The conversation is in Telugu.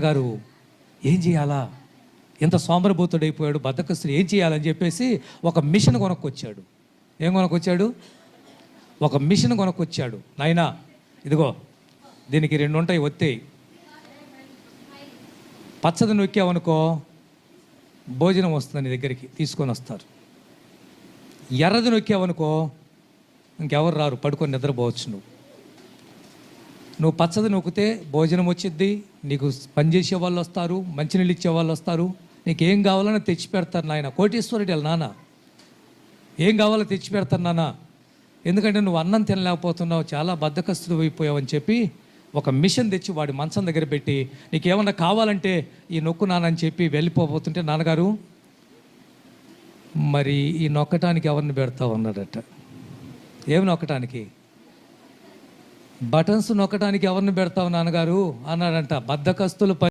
గారు ఏం చేయాలా? ఎంత సోమరభూతుడైపోయాడు బద్దకస్తుడు. ఏం చేయాలని చెప్పేసి ఒక మిషన్ కొనుక్కొచ్చాడు. ఏం కొనుక్కొచ్చాడు? ఒక మిషన్ కొనుక్కొచ్చాడు. నాయనా ఇదిగో దీనికి రెండు ఉంటాయి ఒత్తేయి. పచ్చది నొక్కావనుకో భోజనం వస్తుంది నీ దగ్గరికి తీసుకొని వస్తారు. ఎర్రది నొక్కావనుకో ఇంకెవరు రారు పడుకొని నిద్రపోవచ్చు నువ్వు. నువ్వు పచ్చది నొక్కితే భోజనం వచ్చిద్ది నీకు పనిచేసే వాళ్ళు వస్తారు మంచినీళ్ళు ఇచ్చే వాళ్ళు వస్తారు. నీకు ఏం కావాలని తెచ్చి పెడతారు నాయన. కోటేశ్వరుడు వెళ్ళి నాన్న. ఏం కావాలో తెచ్చి పెడతాను నాన్న. ఎందుకంటే నువ్వు అన్నం తినలేకపోతున్నావు చాలా బద్దకస్తుడు అయిపోయావు అని చెప్పి ఒక మిషన్ తెచ్చి వాడి మంచం దగ్గర పెట్టి నీకు ఏమన్నా కావాలంటే ఈ నొక్కు నాన్న అని చెప్పి వెళ్ళిపోబోతుంటే నాన్నగారు మరి ఈ నొక్కటానికి ఎవరిని పెడతావు అన్నాడట ఏమి నొక్కటానికి? బటన్స్ నొక్కడానికి ఎవరిని పెడతావు నాన్నగారు? అన్నాడంట. బద్దకస్తులు